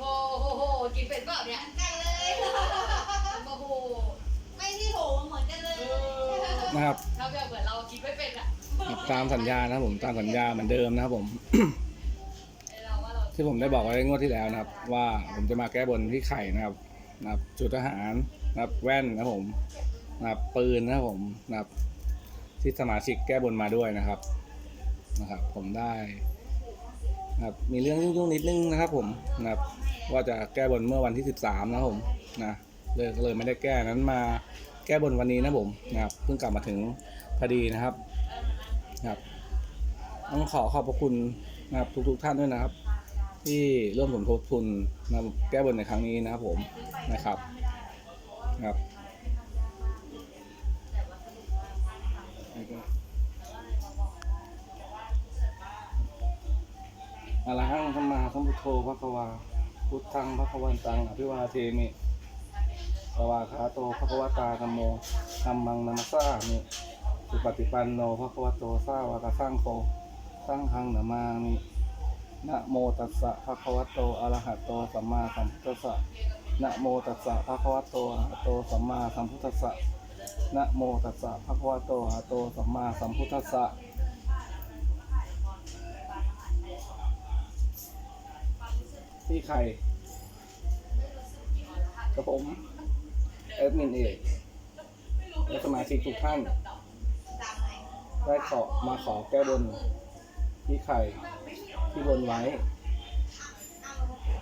โอ้โหกินเป็นเปล่าเนี่ย กันเลยโอ้โห ไม่ที่โถเหมือนกันเลยนะครับเราแบบเหมือนเรากินไม่เป็นอะครับตามสัญญานะครับผมตามสัญญาเหมือนเดิมนะครับผม ไอ้เราว่าเราที่ผมได้บอกไว้งวดที่แล้วนะครับ ว่าผมจะมาแก้บนที่ไข่นะครับนะครับจุดทหารนะครับแว่นนะครับผมนะครับปืนนะครับผมนะครับที่สมาชิกแก้บนมาด้วยนะครับนะครับ ผมได้ นะครับมีเรื่องยุ่งๆนิดนึงนะครับผมนะครับว่าจะแก้บนเมื่อวันที่ 13 นะครับผมนะเลยเลยไม่ได้แก้นั้นมาแก้บนวันนี้นะผมนะครับเพิ่งกลับมาถึงพอดีนะครับนะครับต้องขอขอบพระคุณนะครับทุกๆท่านด้วยนะครับ ที่ร่วมสมทบทุนนำแก้บนในครั้งนี้นะครับผมนะครับครับ อะระหังสัมมาสัมพุทโธพระกวาพุทธังพระกวันตังอภิวาเทมิสวาคาโตพระกวตาธรรมโมธรรมังนัมสสามิสุปฏิปันโนพระกวโตสาวกสังโฆสังฆังนามามินะโมตัสสะภะคะวะโตอะระหะโตสัมมาสัมพุทธัสสะนะโมตัสสะภะคะวะโตอะระหะโตสัมมาสัมพุทธัสสะนะโมตัสสะภะคะวะโตอะระหะโตสัมมาสัมพุทธัสสะ พี่ไข่กับผมเอดมินเอกและสมาชิกทุกท่าน ได้ขอมาขอแก้บนพี่ไข่ที่บนไว้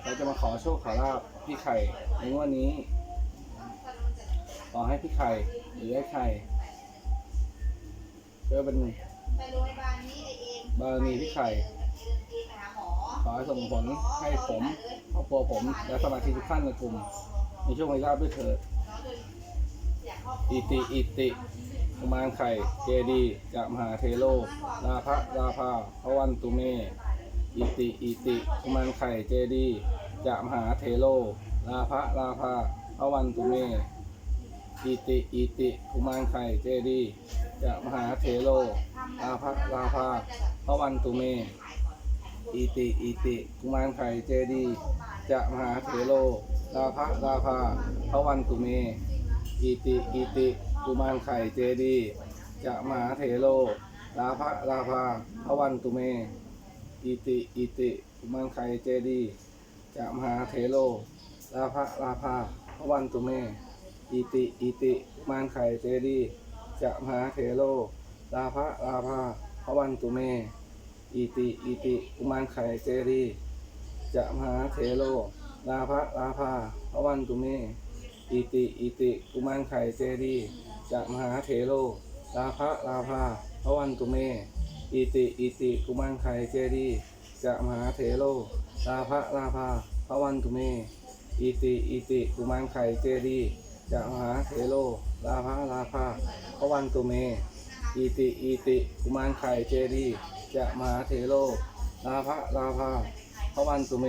เราจะมาขอโชคขอลาบพี่ไข่ในงวันนี้ ขอให้พี่ไข่หรือไอ้ไข่เพื่อเป็นไปโรงพยาบาลนี้ไอเองบารมีพี่ไข่ไปหาหมอ ขอให้ส่งผลให้ผมครอบครัวผมและสมาชิกทุกท่านในกลุ่มมีโชคมีลาด้วยเถิดอิติอิติกุมารไข่เจดีจะมหาเทโลลาภะลาภาพระวันตุเม อิติอิติกุมารไข่เจดีจะมหาเทโลลาภะลาภาพระวันตุเม อิติอิติกุมารไข่เจดีจะมหาเทโลลาภะลาภาพระวันตุเม อิติอิติ กุมารไข่เจดี จะมหาเทโลลาภะลาภาพระวันตุเม อิติอิติ กุมารไข่เจดี จะมหาเถโลลาภะลาภาพระวันตุเม อิติอิติ กุมารไข่เจดี จะมหาเถโลลาภะลาภาพระวันตุเม อิติอิติกุมารไข่เจดี จะมหาเถโลลาภะลาภาพระวันตุเม อิติอิติกุมารไข่เจดีจะมหาเถโลลาภะลาภาพระวันตุเมอิติอิติกุมารไข่เจดีจะมหาเถโลลาภะลาภาพระวันตุเมอิติอิติกุมารไข่เจดีจะมหาเถโลลาภะลาภาพระวันตุเมอิติอิติกุมารไข่เจดีจะมหาเถโลลาภะลาภาพระวันตุเมอิติอิติกุมารไข่เจดี จะมาเทโลลาภะลาภาพระวันตุเม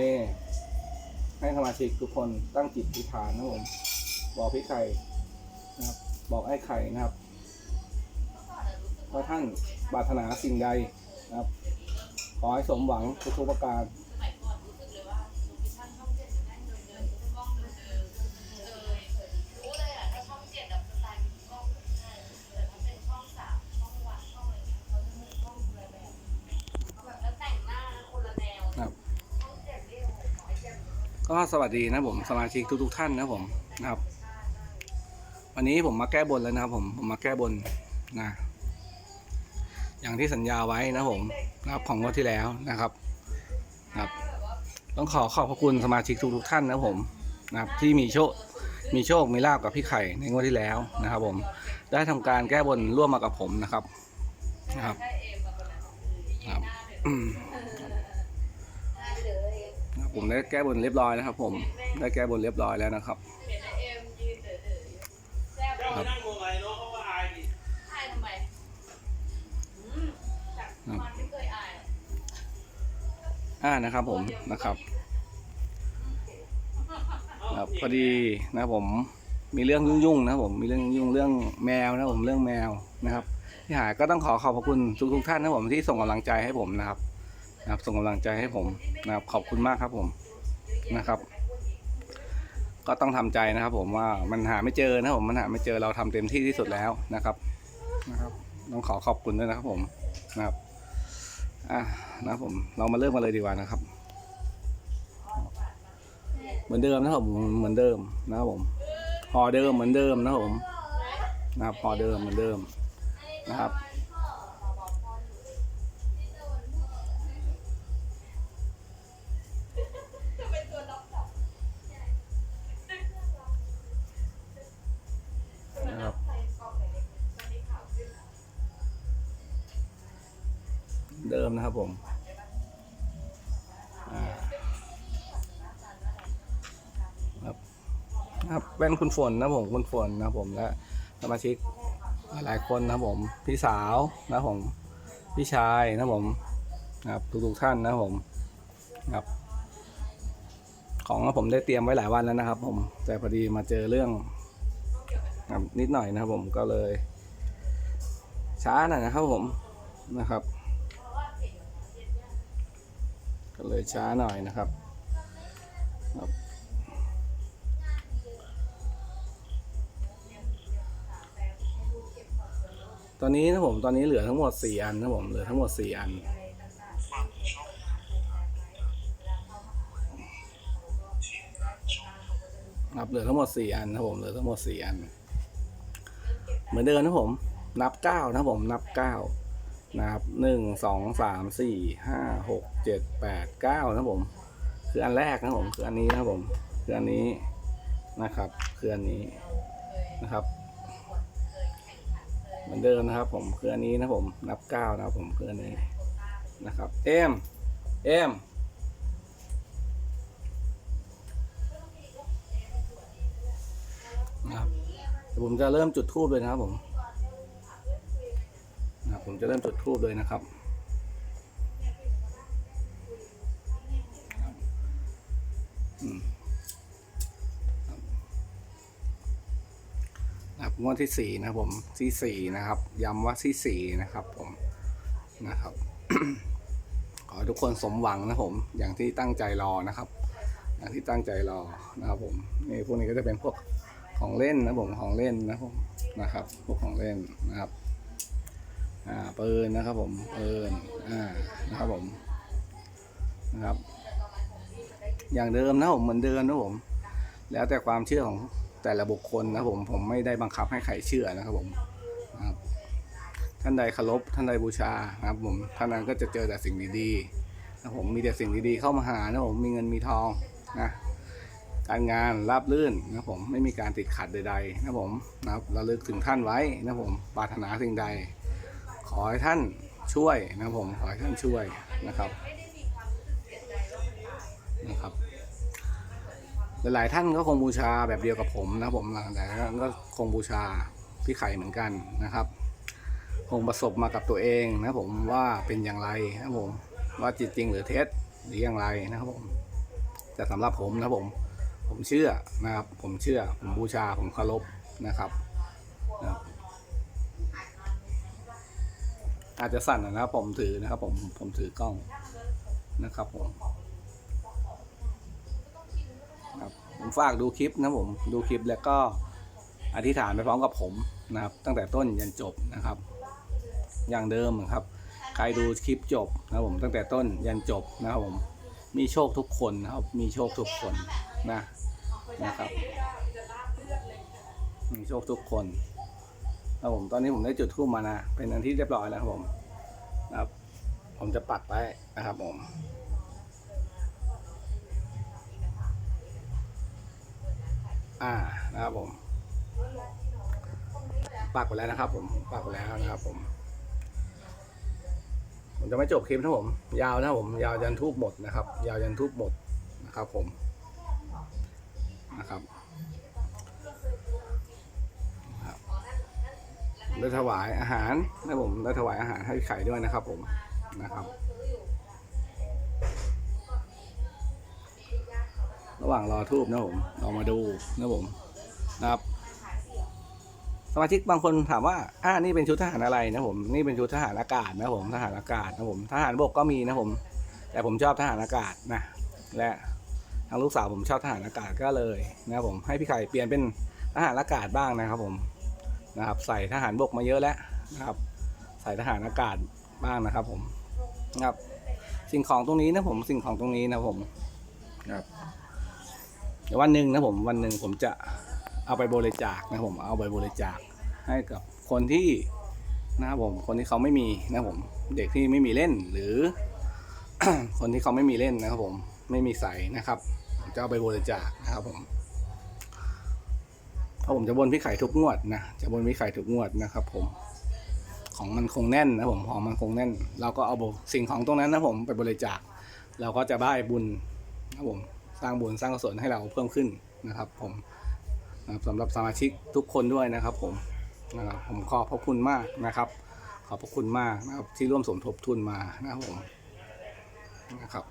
ให้สมาชิกทุกคนตั้งจิตอธิษฐานนะผมบอกพี่ไข่นะครับ บอกไอ้ไข่นะครับว่าท่านปรารถนาสิ่งใดนะครับ ขอให้สมหวังทุกๆประการ ก็สวัสดีนะผมสมาชิกทุกๆท่านนะผมนะครับ วันนี้ผมมาแก้บนแล้วนะครับผมผมมาแก้บนนะ อย่างที่สัญญาไว้นะผมนะครับของงวดที่แล้วนะครับนะครับ ต้องขอขอบพระคุณสมาชิกทุกๆท่านนะผมนะครับที่มีโชคมีโชคมีลาบกับพี่ไข่ในงวดที่แล้วนะครับ ผมได้ทำการแก้บนร่วมมากับผมนะครับนะครับครับ ผมได้แก้บนเรียบร้อยนะครับ ผมได้แก้บนเรียบร้อยแล้วนะครับเห็นะไรเนาะเขาก็อายดิอายทำไมอืมจากมันไม่เคยอายหรอกอ่านะครับผมนะครับครับพอดีนะผมมีเรื่องยุ่งๆนะผมมีเรื่องยุ่งเรื่องแมวนะผมเรื่องแมวนะครับ ที่หายก็ต้องขอขอบพระคุณทุกๆท่านนะผมที่ส่งกำลังใจให้ผมนะครับ นะครับส่งกำลังใจให้ผมนะครับขอบคุณมากครับผมนะครับ ก็ต้องทำใจนะครับผมว่ามันหาไม่เจอนะผมมันหาไม่เจอเราทำเต็มที่ที่สุดแล้วนะครับนะครับ ต้องขอขอบคุณด้วยนะครับผมนะครับอะนะผมเรามาเริ่มกันเลยดีกว่านะครับ เหมือนเดิมนะครับผมเหมือนเดิมนะครับผมหอเดิมเหมือนเดิมนะครับผมนะครับหอเดิมเหมือนเดิมนะครับ ครับผมครับครับแว่นคุณฝนนะผมคุณฝนนะผมและสมาชิกหลายคนนะผมพี่สาวนะผมพี่ชายนะผมครับทุกๆท่านนะผมครับ ของผมได้เตรียมไว้หลายวันแล้วนะครับ ผมแต่พอดีมาเจอเรื่องนิดหน่อยนะครับผมก็เลย ช้าหน่อยนะครับผมนะครับ ก็เลยช้าหน่อยนะครับครับตอนนี้นะผมตอนนี้เหลือทั้งหมดสี่อันนะผมเหลือทั้งหมดสี่อันครับเหลือทั้งหมดสี่อันนะผมเหลือทั้งหมดสี่อัน เหมือนเดิมนะผม นับเก้านะผมนับเก้า นะครับหนึ่งสองสามสี่ห้าหกเจ็ดแปดเก้านะผม คืออันแรกนะผมคืออันนี้นะผมคืออันนี้นะครับ คืออันนี้นะครับ เหมือนเดิมนะครับ ผมคืออันนี้นะผมนับเก้านะครับผมคืออันนี้นะครับ เอ็มเอ็มนะครับผมจะเริ่มจุดทูบเลยนะครับผม ผมจะเริ่มจุดทูบเลยนะครับนะครับ งวดที่สี่นะผมที่สี่นะครับ ย้ำว่าที่สี่นะครับผมนะครับ ขอทุกคนสมหวังนะผม อย่างที่ตั้งใจรอนะครับ อย่างที่ตั้งใจรอนะครับผมนี่พวกนี้ก็จะเป็นพวกของเล่นนะผมของเล่นนะผมนะครับ พวกของเล่นนะครับ อ่าปืนนะครับผมปืนอ่านะครับผมนะครับ อย่างเดิมนะผมเหมือนเดิมนะผม แล้วแต่ความเชื่อของแต่ละบุคคลนะผมผมไม่ได้บังคับให้ใครเชื่อนะครับผมนะครับท่านใดเคารพท่านใดบูชานะครับผมท่านนั้นก็จะเจอแต่สิ่งดีๆนะผมมีแต่สิ่งดีๆเข้ามาหานะผมมีเงินมีทองนะการงานราบรื่นนะผมไม่มีการติดขัดใดๆนะผมนะครับระลึกถึงท่านไว้นะผมปรารถนาสิ่งใด ขอให้ท่านช่วยนะผมขอให้ท่านช่วยนะครับนะครับหลายๆท่านก็คงบูชาแบบเดียวกับผมนะผมหลายๆท่านก็คงบูชาพี่ไข่เหมือนกันนะครับ คงประสบมากับตัวเองนะผมว่าเป็นอย่างไรนะผมว่าจิตจริงหรือเท็จหรืออย่างไรนะครับผมแต่สำหรับผมนะผม ผมเชื่อนะครับ ผมเชื่อผมบูชาผมเคารพนะครับนะครับ อาจจะสั่นนะครับ ผมถือนะครับ ผมผมถือกล้องนะครับ ผมครับผมฝากดูคลิปนะผมดูคลิปแล้วก็อธิษฐานไปพร้อมกับผมนะครับ ตั้งแต่ต้นยันจบนะครับ อย่างเดิมครับ ใครดูคลิปจบนะผมตั้งแต่ต้นยันจบนะครับผมมีโชคทุกคนนะครับ มีโชคทุกคนนะนะครับ มีโชคทุกคน ครับผมตอนนี้ผมได้จุดทูปมานะเป็นอันที่เรียบร้อยแล้วครับผมนะครับ ผมจะปักไว้นะครับผมอ่านะครับผมปักไปแล้วนะครับ ผมปักไปแล้วนะครับ ผม ผมจะไม่จบคลิปนะผม ยาวนะผม ยาวยันทูบหมดนะครับ ยาวยันทูบหมดนะครับ ผมนะครับ ได้ถวายอาหารนะผมได้ถวายอาหารให้ไข่ด้วยนะครับผมนะครับ ระหว่างรอทูบนะผมเรามาดูนะผมนะครับสมาชิกบางคนถามว่า อ่า นี่เป็นชุดทหารอะไรนะผม นี่เป็นชุดทหารอากาศนะผม ทหารอากาศนะผม ทหารบกก็มีนะผม แต่ผมชอบทหารอากาศนะ และทางลูกสาวผมชอบทหารอากาศก็เลยนะผม ให้พี่ไข่เปลี่ยนเป็นทหารอากาศบ้างนะครับผม นะครับ ใส่ทหารบกมาเยอะแล้วนะครับ ใส่ทหารอากาศบ้างนะครับ ผมนะครับ สิ่งของตรงนี้นะผมสิ่งของตรงนี้นะผมนะครับเดี๋ยววันหนึ่งนะผมวันหนึ่งผมจะเอาไปบริจาคนะผมเอาไปบริจาคให้กับคนที่นะครับผมคนที่เขาไม่มีนะผม เด็กที่ไม่มีเล่นหรือ คนที่เขาไม่มีเล่นนะครับผมไม่มีใส่นะครับจะเอาไปบริจาคนะครับผม เพราะผมจะบนพี่ไข่ทุกงวดนะจะบนพี่ไข่ทุกงวดนะครับ ผม ของมันคงแน่นนะผมของมันคงแน่น เราก็เอาสิ่งของตรงนั้นนะผมไปบริจาคเราก็จะได้บุญนะผมสร้างบุญสร้างกุศลให้เราเพิ่มขึ้นนะครับ ผมนะครับสำหรับสมาชิกทุกคนด้วยนะครับ ผมนะครับผมขอบพระคุณมากนะครับ ขอบพระคุณมากนะครับที่ร่วมสมทบทุนมานะครับผมนะครับ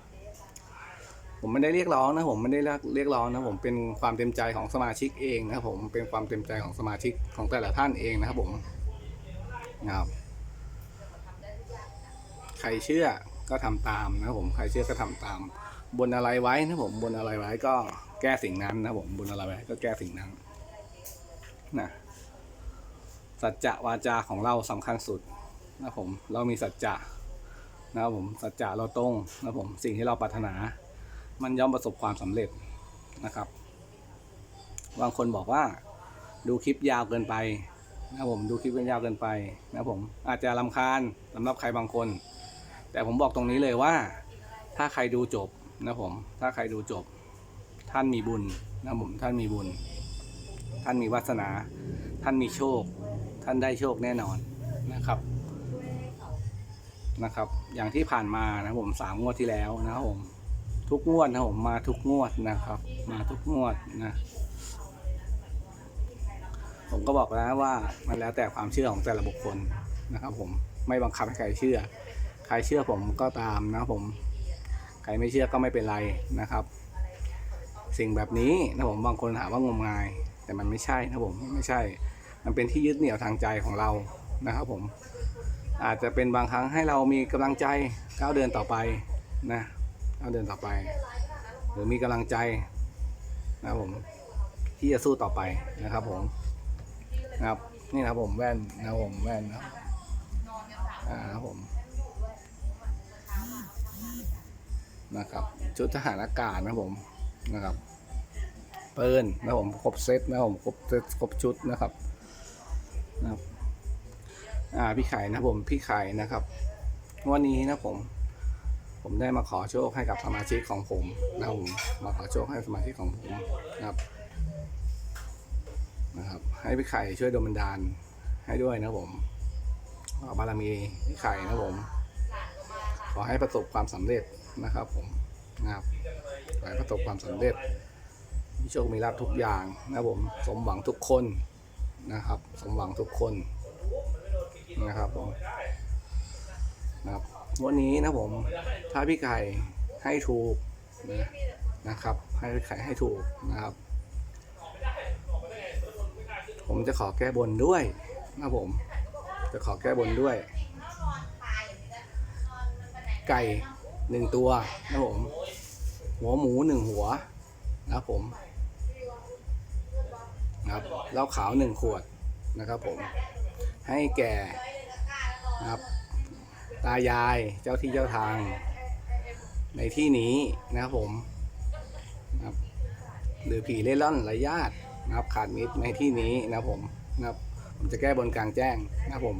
ผมไม่ได้เรียกร้องนะผมไม่ได้เรียกร้องนะผมเป็นความเต็มใจของสมาชิกเองนะครับผมเป็นความเต็มใจของสมาชิกของแต่ละท่านเองนะครับผมนะครับใครเชื่อก็ทำตามนะครับผมใครเชื่อก็ทำตาม บนอะไรไว้นะผมบนอะไรไว้ก็แก้สิ่งนั้นนะผมบนอะไรไว้ก็แก้สิ่งนั้นนะสัจจะวาจาของเราสำคัญสุดนะผมเรามีสัจจะนะครับผมสัจจะเราตรงนะผมสิ่งที่เราปรารถนา มันย่อมประสบความสำเร็จนะครับ บางคนบอกว่าดูคลิปยาวเกินไปนะผมดูคลิปกันยาวเกินไปนะผมอาจจะลำคาญสำหรับใครบางคน แต่ผมบอกตรงนี้เลยว่า ถ้าใครดูจบนะผม ถ้าใครดูจบ ท่านมีบุญนะผมท่านมีบุญ ท่านมีวาสนา ท่านมีโชค ท่านได้โชคแน่นอนนะครับนะครับ อย่างที่ผ่านมานะผมสามงวดที่แล้วนะครับผม ทุกงวดนะผมมาทุกงวดนะครับ มาทุกงวดนะผมก็บอกแล้วว่ามันแล้วแต่ความเชื่อของแต่ละบุคคลนะครับผมไม่บังคับให้ใครเชื่อ ใครเชื่อผมก็ตามนะผม ใครไม่เชื่อก็ไม่เป็นไรนะครับ สิ่งแบบนี้นะผมบางคนหาว่างมงาย แต่มันไม่ใช่นะผมไม่ใช่ มันเป็นที่ยึดเหนี่ยวทางใจของเรานะครับผมอาจจะเป็นบางครั้งให้เรามีกำลังใจก้าวเดินต่อไปนะ ก้าวเดินต่อไป หรือมีกำลังใจนะครับผมที่จะสู้ต่อไปนะครับผมนะครับนี่นะครับผมแว่นนะครับผมแว่นนะครับอ่าครับผมนะครับชุดทหารอากาศนะครับผมนะครับปืนนะครับผมครบเซตนะครับผมครบเซตครบชุดนะครับนะครับอ่าพี่ไข่นะครับผมพี่ไข่นะครับวันนี้นะผม ผมได้มาขอโชคให้กับสมาชิกของผมนะผมมาขอโชคให้สมาชิกของผมนะครับนะครับ ให้พี่ไข่ช่วยดลบันดาลให้ด้วยนะผมขอบารมีพี่ไข่นะผม ขอให้ประสบความสำเร็จนะครับ ผมนะครับขอให้ประสบความสำเร็จมีโชคมีลาภทุกอย่างนะผมสมหวังทุกคนนะครับ สมหวังทุกคนนะครับผมนะครับ วันนี้นะผมถ้าพี่ไข่ให้ถูกนะครับ ให้พี่ไข่ให้ถูกนะครับ ผมจะขอแก้บนด้วยนะผม จะขอแก้บนด้วย ไก่หนึ่งตัวนะผม หัวหมูหนึ่งหัวนะผมนะครับเหล้าขาวหนึ่งขวดนะครับผมให้แก่นะครับ ตายายเจ้าที่เจ้าทาง ในที่นี้นะครับผมนะครับหรือผีเล่ร่อนไร้ญาตินะครับขาดมิตรในที่นี้นะครับผมนะครับผมจะแก้บนกลางแจ้งนะครับผม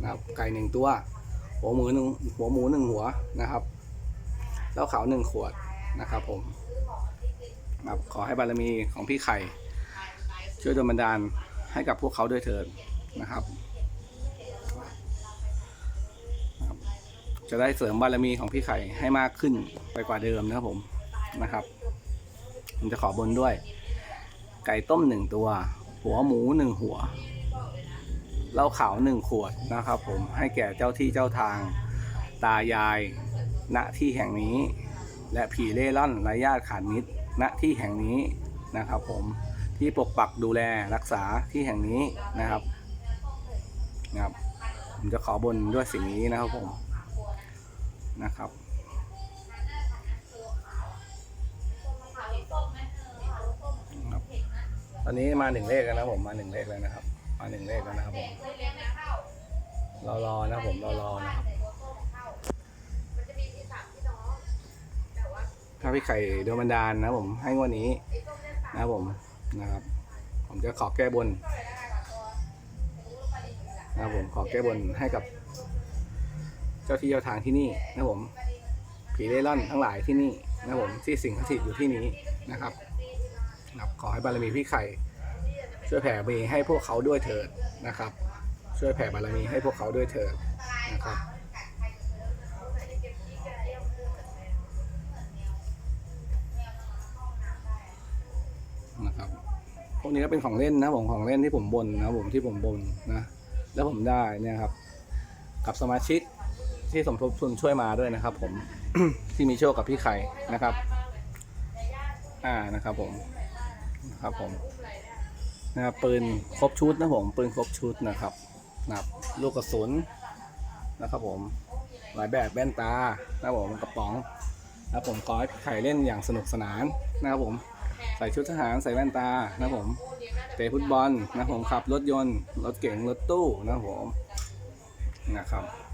นะครับไก่หนึ่งตัวหัวหมูหนึ่งหัวหมูหนึ่งหัวนะครับแล้วขาวหนึ่งขวดนะครับผมนะครับขอให้บารมีของพี่ไข่ ช่วยดลบันดาลให้กับพวกเขาด้วยเถิดนนะครับ จะได้เสริมบารมีของพี่ไข่ให้มากขึ้นไปกว่าเดิมนะครับผมนะครับผมจะขอบนด้วย ไก่ต้มหนึ่งตัว หัวหมูหนึ่งหัวเหล้าขาวหนึ่งขวดนะครับ ผมให้แก่เจ้าที่เจ้าทาง ตายาย ณที่แห่งนี้ และผีเล่ร่อนไร้ญาติขาดมิตร ณที่แห่งนี้นะครับ ผมที่ปกปักดูแลรักษาที่แห่งนี้นะครับนะครับผมจะขอบนด้วยสิ่งนี้นะครับผม นะครับตอนนี้มาหนึ่งเลขแล้วนะผมมาหนึ่งเลขแล้วนะครับ มาหนึ่งเลขแล้วนะครับผมรอรอนะผมรอรอนะครับถ้าพี่ไข่โดนบันดาลนะผมให้งวดนี้นะผมนะครับ ผมจะขอแก้บนนะผมขอแก้บนให้กับ เจ้าที่เจ้าทางที่นี่นะผมผีเร่ร่อนทั้งหลายที่นี่นะผมที่สิงสถิตอยู่ที่นี้นะครับนะครับ ขอให้บารมีพี่ไข่ช่วยแผ่บารมีให้พวกเขาด้วยเถิดนะครับ ช่วยแผ่บารมีให้พวกเขาด้วยเถิดนะครับนะครับพวกนี้ก็เป็นของเล่นนะผมของเล่นที่ผมบนนะผมที่ผมบนนะ แล้วผมได้เนี่ยครับ กับสมาชิก ที่สมทบทุนช่วยมาด้วยนะครับ ผม ที่มีโชคกับพี่ไข่นะครับ อ่านะครับ ผมนะครับผมนะครับปืนครบชุดนะผมปืนครบชุดนะครับนะครับลูกกระสุนนะครับ ผมหลายแบบแว่นตานะครับผมกระป๋องนะครับผมขอให้พี่ไข่เล่นอย่างสนุกสนานนะครับผมใส่ชุดทหารใส่แว่นตานะครับผมเตะฟุตบอลนะครับผมขับรถยนต์ รถเก๋งรถตู้นะครับผมนะครับครับ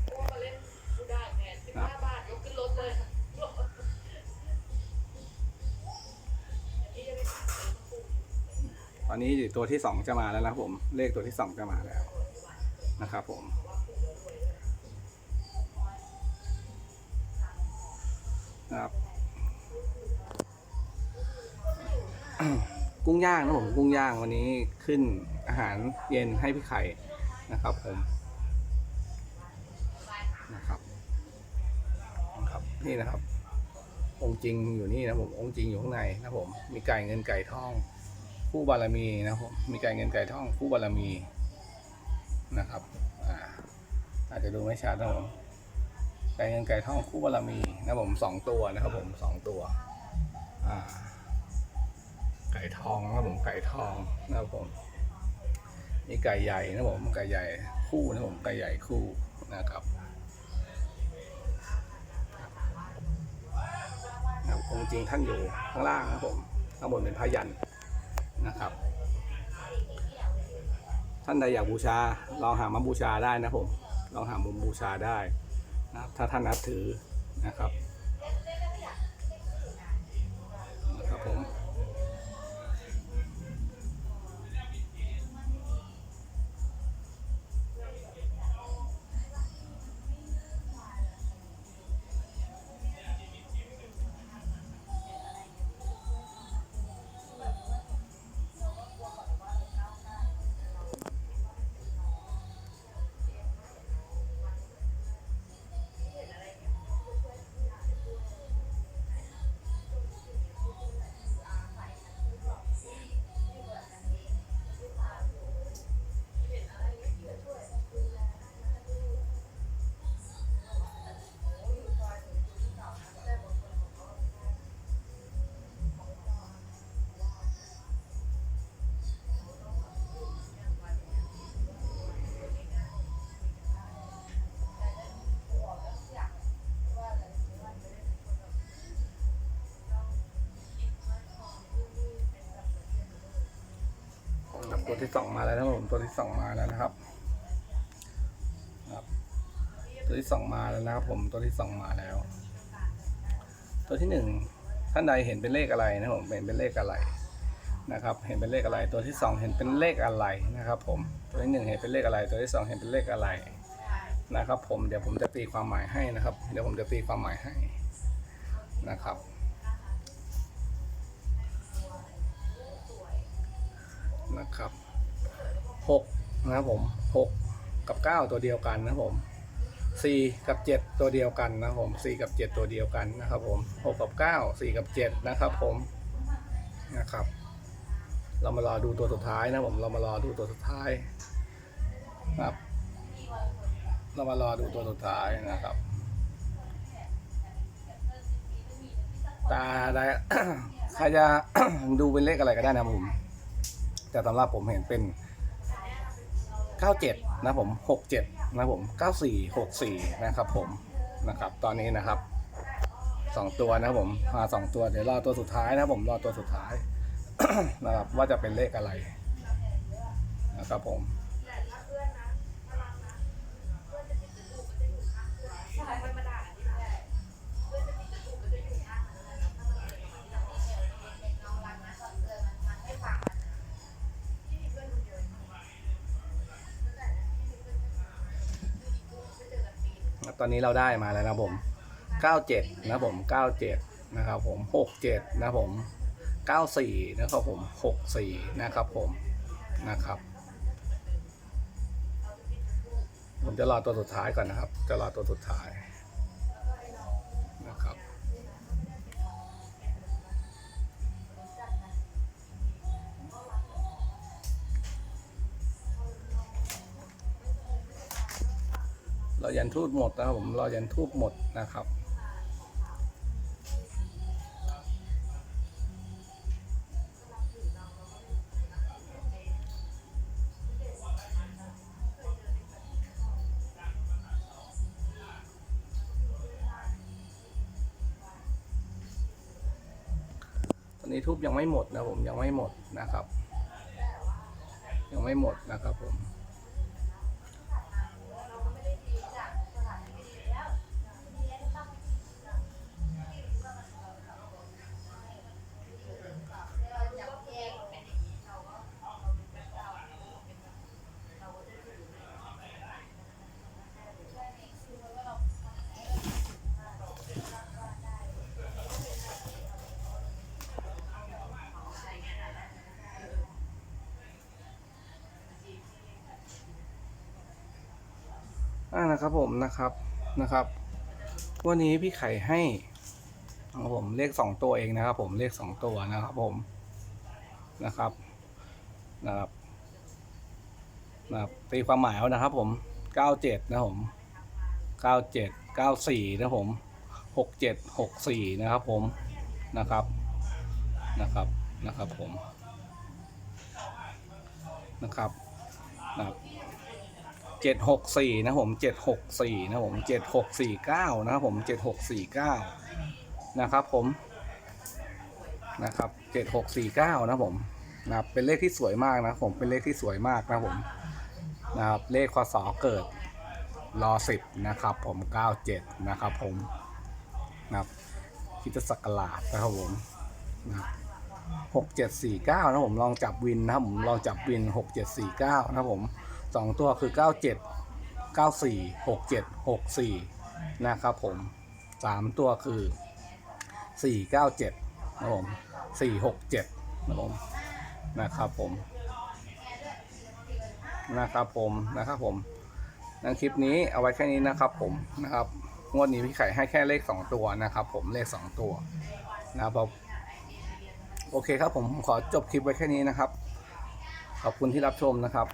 อนนี้ตัวที่สองจะมาแล้วนะผม เลขตัวที่สองจะมาแล้วนะครับผม ครับ กุ้งย่างนะผมกุ้งย่างวันนี้ขึ้นอาหารเย็นให้พี่ไข่นะครับผมนะครับนะครับนี่นะครับ องค์จริงอยู่นี่นะผมองค์จริงอยู่ข้างในนะผม มีไก่เงินไก่ทอง คู่บารมีนะผมมีไก่เงินไก่ทองคู่บารมีนะครับอ่าอาจจะดูไม่ชัดนะผมไก่เงินไก่ทองคู่บารมีนะผมสองตัวนะครับผมสองตัวอ่าไก่ทองนะครับผมไก่ทองนะครับผมมีไก่ใหญ่นะครับผมไก่ใหญ่คู่นะครับผมไก่ใหญ่คู่นะครับนะครับองค์จริงท่านอยู่ข้างล่างนะครับผมข้างบนเป็นพยัน นะครับ ท่านใดอยากบูชาลองหามาบูชาได้นะผมลองหามุมบูชาได้นะครับถ้าท่านนับถือนะครับนะครับ ตัวที่สองมาแล้วนะครับผมตัวที่สองมาแล้วนะครับครับ ตัวที่สองมาแล้วนะครับผมตัวที่สองมาแล้ว ตัวที่หนึ่งท่านใดเห็นเป็นเลขอะไรนะครับผมเห็นเป็นเลขอะไรนะครับ เห็นเป็นเลขอะไร ตัวที่สองเห็นเป็นเลขอะไรนะครับ ผมตัวที่หนึ่งเห็นเป็นเลขอะไร ตัวที่สองเห็นเป็นเลขอะไรนะครับ ผมเดี๋ยวผมจะตีความหมายให้นะครับ เดี๋ยวผมจะตีความหมายให้นะครับ นะครับหกนะครับผมหกกับเก้าตัวเดียวกันนะผมสี่กับเจ็ดตัวเดียวกันนะผมสี่กับเจ็ดตัวเดียวกันนะครับผมหกกับเก้าสี่กับเจ็ดนะครับผมนะครับ เรามารอดูตัวสุดท้ายนะผมเรามารอดูตัวสุดท้ายนะครับ เรามารอดูตัวสุดท้ายนะครับ ตาได้ใครจะดูเป็นเลขอะไรก็ได้นะผม แต่สำหรับผมเห็นเป็น 97 นะผม 67 นะผม 94 64 นะครับผมนะครับ ตอนนี้นะครับสองตัวนะผมมาสองตัวเดี๋ยวรอตัวสุดท้ายนะผมรอตัวสุดท้ายนะครับว่าจะเป็นเลขอะไรนะครับผม ตอนนี้เราได้มาแล้วนะผม 97 นะผม 97 นะครับผม 67 นะผม 94 นะครับผม 64 นะครับผม นะครับ ผมจะรอตัวสุดท้ายก่อนนะครับ จะรอตัวสุดท้าย ยันทูบหมดนะครับผมรอยันทูบหมดนะครับตอนนี้ทูบยังไม่หมดนะผมยังไม่หมดนะครับ ยังไม่หมดนะครับผม อ่านะครับผมนะครับนะครับ วันนี้พี่ไข่ให้นะครับผมเลขสองตัวเองนะครับ ผมเลขสองตัวนะครับผมนะครับนะครับนะครับตีความหมายเอานะครับ ผมเก้าเจ็ดนะผมเก้าเจ็ดเก้าสี่นะผมหกเจ็ดหกสี่นะครับผมนะครับนะครับนะครับผมนะครับนะครับ เจ็ดหกสี่นะผมเจ็ดหกสี่นะผมเจ็ดหกสี่เก้านะครับผมเจ็ดหกสี่เก้านะครับผมนะครับเจ็ดหกสี่เก้านะผมนะครับเป็นเลขที่สวยมากนะผมเป็นเลขที่สวยมากนะผมนะครับเลขคศเกิดรอสิบนะครับผมเก้าเจ็ดนะครับผมนะครับคริดศักราชนะครับผมนะหกเจ็ดสี่เก้านะผมลองจับวินนะผมลองจับวินหกเจ็ดสี่เก้านะผม สองตัวคือ97 94 67 64นะครับผมสามตัวคือ497นะครับผม467นะครับผมนะครับผมนะครับผมนะครับผมในคลิปนี้เอาไว้แค่นี้นะครับผมนะครับงวดนี้พี่ไข่ให้แค่เลข2ตัวนะครับ ผมเลข2ตัวนะครับโอเคครับผมขอจบคลิปไว้แค่นี้นะครับ ขอบคุณที่รับชมนะครับ